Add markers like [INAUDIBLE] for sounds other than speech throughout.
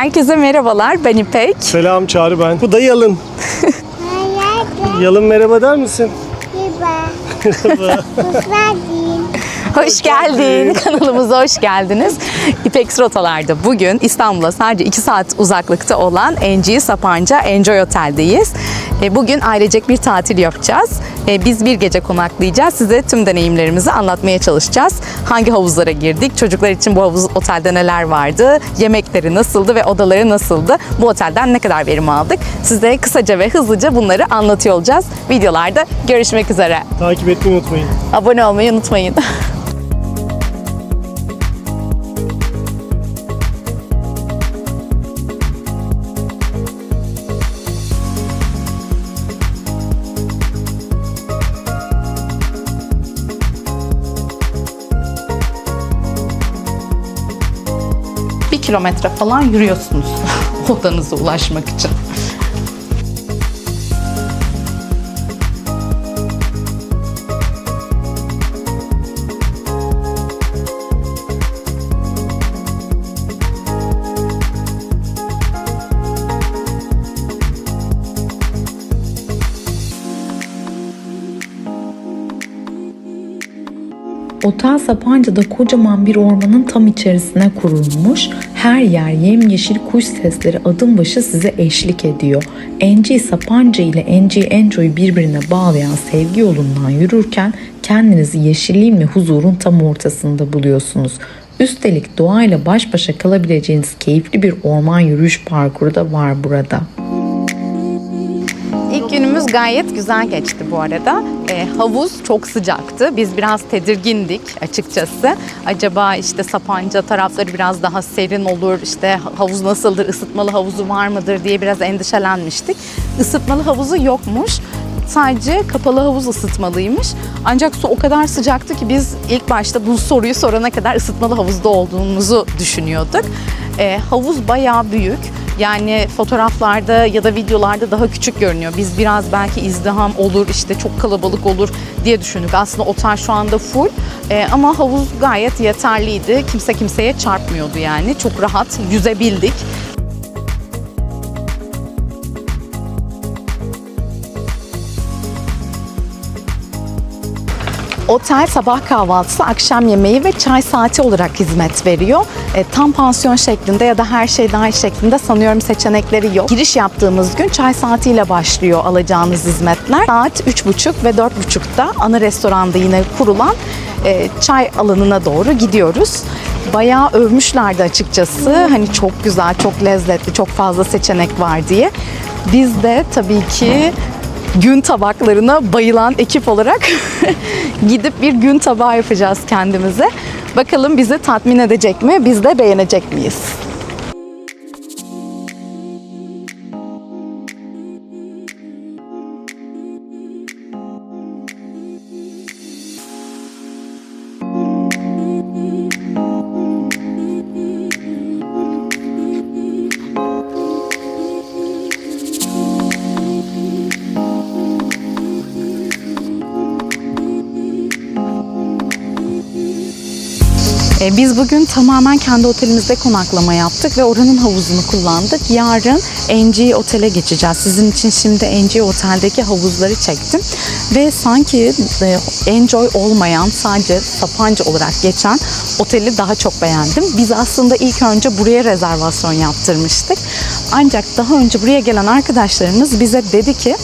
Herkese merhabalar. Ben İpek. Selam Çağrı ben. Bu da Yalın. Yalın merhaba der misin? Merhaba. Hoş geldin. Kanalımıza hoş geldiniz. İpek Rotalar'da bugün İstanbul'a sadece 2 saat uzaklıkta olan NG Sapanca Enjoy Otel'deyiz. E, Bugün ailecek bir tatil yapacağız. E, Biz bir gece konaklayacağız. Size tüm deneyimlerimizi anlatmaya çalışacağız. Hangi havuzlara girdik? Çocuklar için bu havuz otelde neler vardı? Yemekleri nasıldı ve odaları nasıldı? Bu otelden ne kadar verim aldık? Size kısaca ve hızlıca bunları anlatıyor olacağız. Videolarda görüşmek üzere. Takip etmeyi unutmayın. Abone olmayı unutmayın. [LAUGHS] kilometre falan yürüyorsunuz [LAUGHS] odanıza ulaşmak için. Otel Sapanca'da kocaman bir ormanın tam içerisine kurulmuş. Her yer yemyeşil kuş sesleri adım başı size eşlik ediyor. NG Sapanca ile NG Enjoy'u birbirine bağlayan sevgi yolundan yürürken kendinizi yeşilliğin ve huzurun tam ortasında buluyorsunuz. Üstelik doğayla baş başa kalabileceğiniz keyifli bir orman yürüyüş parkuru da var burada. Gayet güzel geçti bu arada. Ee, havuz çok sıcaktı. Biz biraz tedirgindik açıkçası. Acaba işte Sapanca tarafları biraz daha serin olur, işte havuz nasıldır, ısıtmalı havuzu var mıdır diye biraz endişelenmiştik. Isıtmalı havuzu yokmuş. Sadece kapalı havuz ısıtmalıymış. Ancak su o kadar sıcaktı ki biz ilk başta bu soruyu sorana kadar ısıtmalı havuzda olduğumuzu düşünüyorduk. Ee, havuz bayağı büyük. Yani fotoğraflarda ya da videolarda daha küçük görünüyor. Biz biraz belki izdiham olur, işte çok kalabalık olur diye düşündük. Aslında otel şu anda full Ee, ama havuz gayet yeterliydi. Kimse kimseye çarpmıyordu yani. Çok rahat yüzebildik. Otel sabah kahvaltısı, akşam yemeği ve çay saati olarak hizmet veriyor. E, tam pansiyon şeklinde ya da her şey dahil şeklinde sanıyorum seçenekleri yok. Giriş yaptığımız gün çay saatiyle başlıyor alacağınız hizmetler. Saat 3.30 ve 4.30'da ana restoranda yine kurulan e, çay alanına doğru gidiyoruz. Bayağı övmüşlerdi açıkçası. Hani çok güzel, çok lezzetli, çok fazla seçenek var diye. Biz de tabii ki gün tabaklarına bayılan ekip olarak [LAUGHS] gidip bir gün tabağı yapacağız kendimize. Bakalım bizi tatmin edecek mi? Biz de beğenecek miyiz? E, Biz bugün tamamen kendi otelimizde konaklama yaptık ve oranın havuzunu kullandık. Yarın NG Otel'e geçeceğiz. Sizin için şimdi NG Otel'deki havuzları çektim. Ve sanki e, Enjoy olmayan sadece Sapanca olarak geçen oteli daha çok beğendim. Biz aslında ilk önce buraya rezervasyon yaptırmıştık. Ancak daha önce buraya gelen arkadaşlarımız bize dedi ki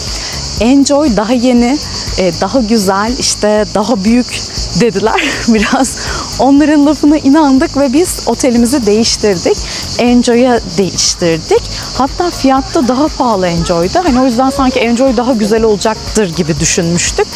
Enjoy daha yeni, e, daha güzel, işte daha büyük dediler [LAUGHS] biraz. Onların lafına inandık ve biz otelimizi değiştirdik. Enjoy'a değiştirdik. Hatta fiyatta daha pahalı Enjoy'da. Hani o yüzden sanki Enjoy daha güzel olacaktır gibi düşünmüştük.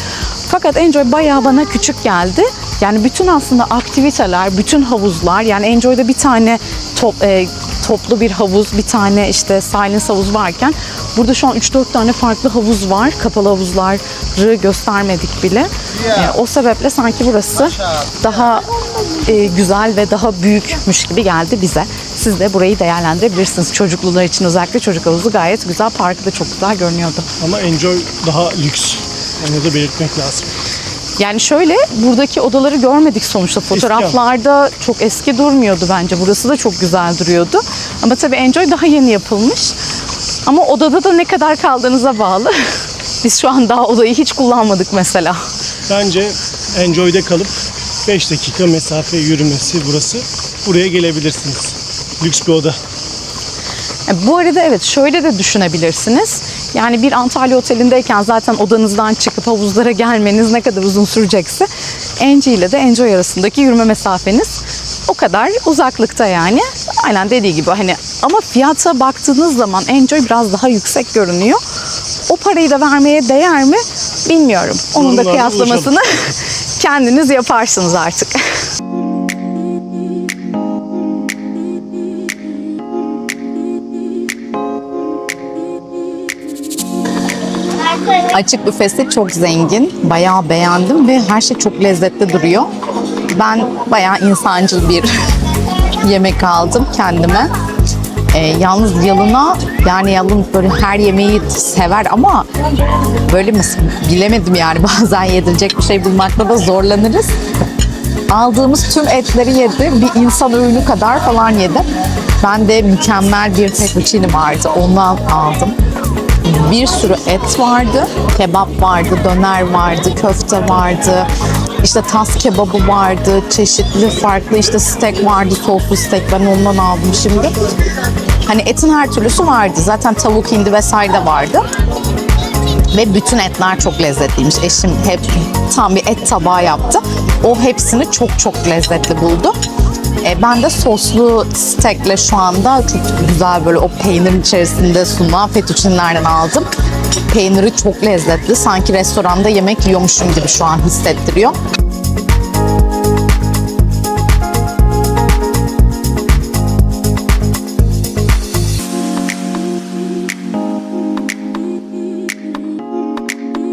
Fakat Enjoy bayağı bana küçük geldi. Yani bütün aslında aktiviteler, bütün havuzlar yani Enjoy'da bir tane top, e, toplu bir havuz, bir tane işte silence havuz varken burada şu an 3-4 tane farklı havuz var. Kapalı havuzları göstermedik bile. E, o sebeple sanki burası daha e, güzel ve daha büyükmüş gibi geldi bize. Siz de burayı değerlendirebilirsiniz. Çocuklular için özellikle çocuk havuzu gayet güzel. Parkı da çok güzel görünüyordu. Ama Enjoy daha lüks. Onu da belirtmek lazım. Yani şöyle buradaki odaları görmedik sonuçta. Fotoğraflarda çok eski durmuyordu bence. Burası da çok güzel duruyordu. Ama tabii Enjoy daha yeni yapılmış. Ama odada da ne kadar kaldığınıza bağlı. [LAUGHS] Biz şu an daha odayı hiç kullanmadık mesela. Bence Enjoy'de kalıp 5 dakika mesafe yürümesi burası. Buraya gelebilirsiniz. Lüks bir oda. E, Bu arada evet şöyle de düşünebilirsiniz. Yani bir Antalya otelindeyken zaten odanızdan çıkıp havuzlara gelmeniz ne kadar uzun sürecekse Enci ile de Enjoy arasındaki yürüme mesafeniz o kadar uzaklıkta yani. Aynen dediği gibi hani ama fiyata baktığınız zaman Enjoy biraz daha yüksek görünüyor. O parayı da vermeye değer mi bilmiyorum. Onun da kıyaslamasını [LAUGHS] kendiniz yaparsınız artık. Açık büfesi çok zengin. Bayağı beğendim ve her şey çok lezzetli duruyor. Ben bayağı insancıl bir [LAUGHS] yemek aldım kendime. Ee, yalnız yalına yani yalın böyle her yemeği sever ama böyle mesela bilemedim yani [LAUGHS] bazen yedirecek bir şey bulmakta da zorlanırız. Aldığımız tüm etleri yedi. Bir insan öğünü kadar falan yedi. Ben de mükemmel bir fettuccine vardı. Ondan aldım bir sürü et vardı. Kebap vardı, döner vardı, köfte vardı. İşte tas kebabı vardı, çeşitli farklı işte steak vardı, soslu steak. Ben ondan aldım şimdi. Hani etin her türlüsü vardı. Zaten tavuk hindi vesaire de vardı. Ve bütün etler çok lezzetliymiş. Eşim hep tam bir et tabağı yaptı. O hepsini çok çok lezzetli buldu. E, ben de soslu steakle şu anda çok güzel böyle o peynirin içerisinde sunulan fettuccine'lerden aldım. Peyniri çok lezzetli. Sanki restoranda yemek yiyormuşum gibi şu an hissettiriyor.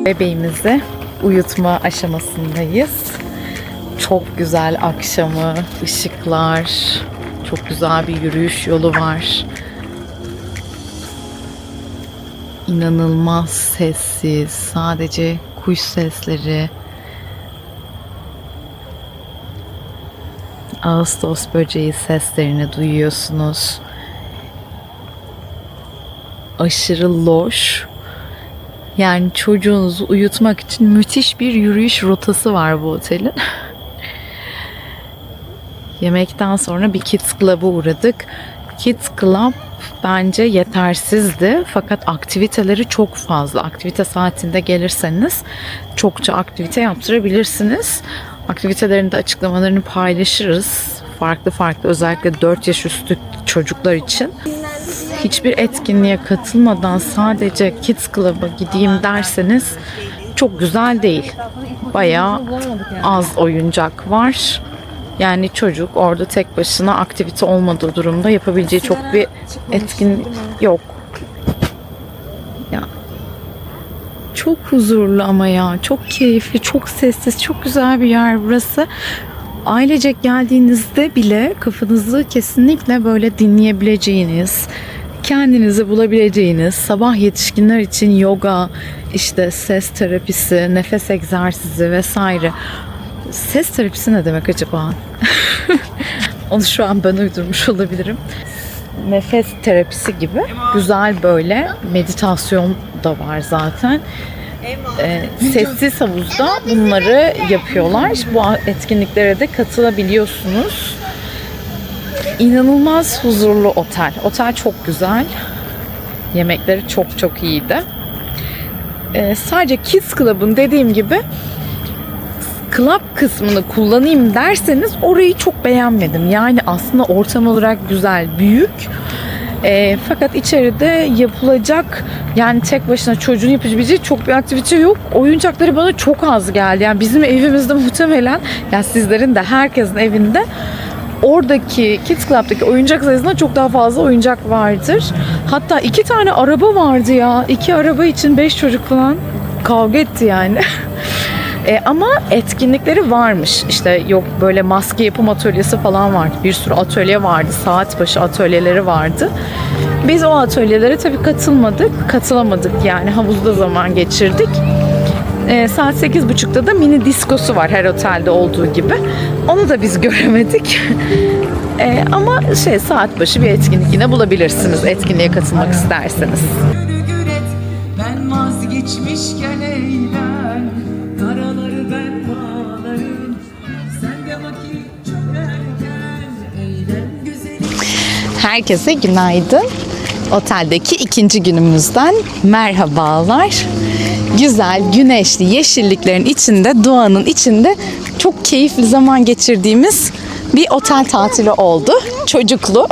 Bebeğimizi uyutma aşamasındayız. Çok güzel akşamı, ışıklar, çok güzel bir yürüyüş yolu var. İnanılmaz sessiz, sadece kuş sesleri. Ağustos böceği seslerini duyuyorsunuz. Aşırı loş, yani çocuğunuzu uyutmak için müthiş bir yürüyüş rotası var bu otelin. [LAUGHS] Yemekten sonra bir Kids Club'a uğradık. Kids Club bence yetersizdi fakat aktiviteleri çok fazla. Aktivite saatinde gelirseniz çokça aktivite yaptırabilirsiniz. Aktivitelerin de açıklamalarını paylaşırız. Farklı farklı özellikle 4 yaş üstü çocuklar için hiçbir etkinliğe katılmadan sadece Kids Club'a gideyim derseniz çok güzel değil. Bayağı az oyuncak var. Yani çocuk orada tek başına aktivite olmadığı durumda yapabileceği çok bir etkin yok. Ya çok huzurlu ama ya çok keyifli, çok sessiz, çok güzel bir yer burası. Ailecek geldiğinizde bile kafanızı kesinlikle böyle dinleyebileceğiniz, kendinizi bulabileceğiniz, sabah yetişkinler için yoga, işte ses terapisi, nefes egzersizi vesaire. Ses terapisi ne demek acaba? [LAUGHS] Onu şu an ben uydurmuş olabilirim. Nefes terapisi gibi güzel böyle meditasyon da var zaten. Ee, sessiz havuzda bunları yapıyorlar. Bu etkinliklere de katılabiliyorsunuz. İnanılmaz huzurlu otel. Otel çok güzel. Yemekleri çok çok iyiydi. Ee, sadece Kids Club'ın dediğim gibi club kısmını kullanayım derseniz orayı çok beğenmedim. Yani aslında ortam olarak güzel, büyük. E, fakat içeride yapılacak yani tek başına çocuğun yapabileceği çok bir aktivite yok. Oyuncakları bana çok az geldi. Yani bizim evimizde [LAUGHS] muhtemelen yani sizlerin de herkesin evinde oradaki Kids Club'daki oyuncak sayısından çok daha fazla oyuncak vardır. Hatta iki tane araba vardı ya. İki araba için beş çocuk falan kavga etti yani. [LAUGHS] E, ama etkinlikleri varmış. İşte yok böyle maske yapım atölyesi falan vardı. Bir sürü atölye vardı. Saat başı atölyeleri vardı. Biz o atölyelere tabii katılmadık. Katılamadık yani havuzda zaman geçirdik. Ee, saat 8.30'da da mini diskosu var her otelde olduğu gibi. Onu da biz [LAUGHS] göremedik. Ee, ama şey saat başı bir etkinlik yine bulabilirsiniz etkinliğe katılmak isterseniz. Ben vazgeçmişken eğlen Karaları ben bağlarım Sen de vakit çok erken Eğlen güzelim Herkese günaydın. Oteldeki ikinci günümüzden merhabalar. Güzel, güneşli, yeşilliklerin içinde, doğanın içinde çok keyifli zaman geçirdiğimiz bir otel tatili oldu. Çocuklu.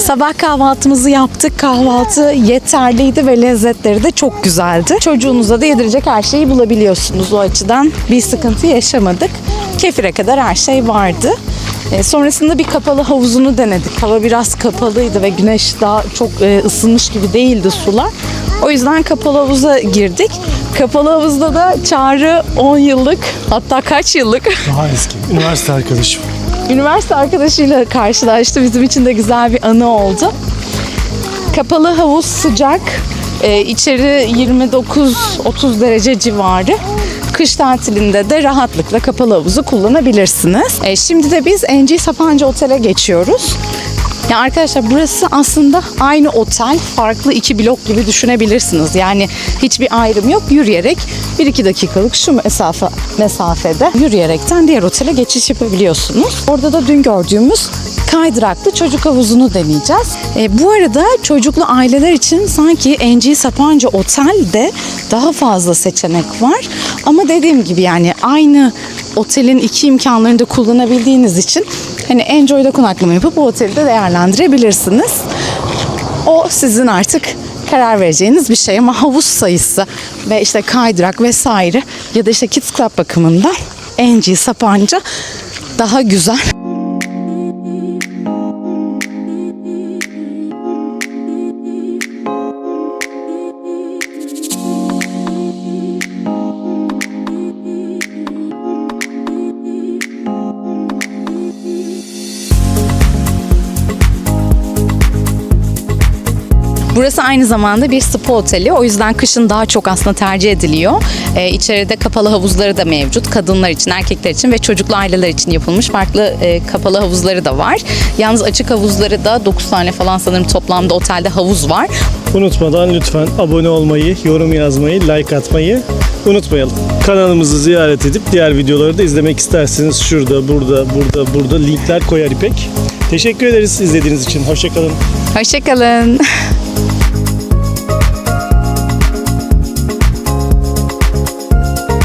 Sabah kahvaltımızı yaptık. Kahvaltı yeterliydi ve lezzetleri de çok güzeldi. Çocuğunuza da yedirecek her şeyi bulabiliyorsunuz. O açıdan bir sıkıntı yaşamadık. Kefire kadar her şey vardı. E, sonrasında bir kapalı havuzunu denedik. Hava biraz kapalıydı ve güneş daha çok e, ısınmış gibi değildi sular. O yüzden kapalı havuza girdik. Kapalı havuzda da Çağrı 10 yıllık hatta kaç yıllık Daha eski. Üniversite arkadaşım. Üniversite arkadaşıyla karşılaştı. Bizim için de güzel bir anı oldu. Kapalı havuz sıcak. Ee, içeri 29-30 derece civarı. Kış tatilinde de rahatlıkla kapalı havuzu kullanabilirsiniz. Ee, şimdi de biz NG Sapancı Otel'e geçiyoruz. Ya arkadaşlar burası aslında aynı otel, farklı iki blok gibi düşünebilirsiniz. Yani hiçbir ayrım yok. Yürüyerek 1-2 dakikalık şu mesafe mesafede yürüyerekten diğer otele geçiş yapabiliyorsunuz. Orada da dün gördüğümüz kaydıraklı çocuk havuzunu deneyeceğiz. E, bu arada çocuklu aileler için sanki NG Sapanca Otel'de daha fazla seçenek var. Ama dediğim gibi yani aynı otelin iki imkanlarını da kullanabildiğiniz için hani Enjoy'da konaklama yapıp bu oteli de değerlendirebilirsiniz. O sizin artık karar vereceğiniz bir şey ama havuz sayısı ve işte kaydırak vesaire ya da işte Kids Club bakımından NG Sapanca daha güzel. Burası aynı zamanda bir spa oteli. O yüzden kışın daha çok aslında tercih ediliyor. Ee, içeride kapalı havuzları da mevcut. Kadınlar için, erkekler için ve çocuklu aileler için yapılmış farklı e, kapalı havuzları da var. Yalnız açık havuzları da 9 tane falan sanırım toplamda otelde havuz var. Unutmadan lütfen abone olmayı, yorum yazmayı, like atmayı unutmayalım. Kanalımızı ziyaret edip diğer videoları da izlemek isterseniz şurada, burada, burada, burada linkler koyar İpek. Teşekkür ederiz izlediğiniz için. Hoşçakalın. Hoşçakalın. [LAUGHS]